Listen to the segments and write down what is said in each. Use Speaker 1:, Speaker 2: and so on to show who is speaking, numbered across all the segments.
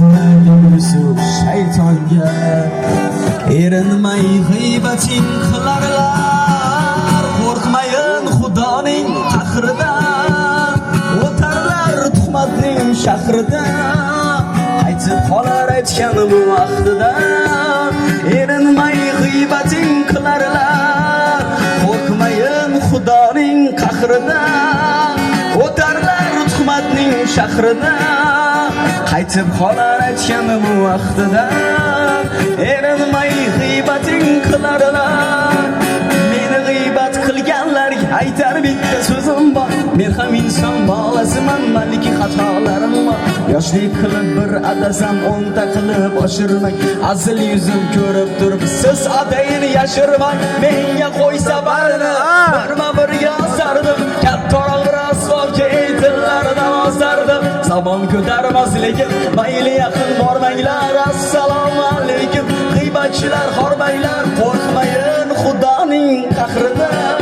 Speaker 1: sinmagan yusuf shaytonga erinmay g'iybating qilarlar qo'rqmayin xudoning qahridan. O'tarlar tuhmatning shahridan. Aytib qolar aytgani bu vaqtida erinmay g'iybating qilarlar qo'rqmayin xudoning qahridan. O'tarlar tuhmatning shahrida qaytib qolar aytgani bu vaqtida. Erinmay g'iybating qilarlar. Meni g'iybat qilganlarga aytar bitta so'zim bor. Men ham inson bolasiman balki xatolarim bor. Yoshlik qilib bir adasam o'nta qilib oshirmang azil yuzim ko'rib turib siz atayin yashirmang menga qo'ysa barini zamon ko'tarmas lekin mayli yaqin bormanglar. Assalomu alaykum g'iybatchilar hormanglar qo'rqmayin xudoning qahridan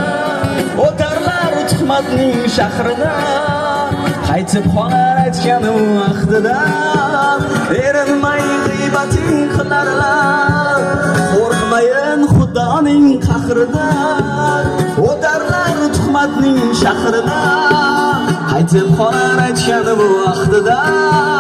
Speaker 1: o'tarlar tuhmatning shahridan qaytib qolar aytgani vaqtida erinmay g'iybating qilarlar. Qo'rqmayin xudoning qahridan o'tarlar tuhmatning shahridan دیدم خارج کردم و وقت دار.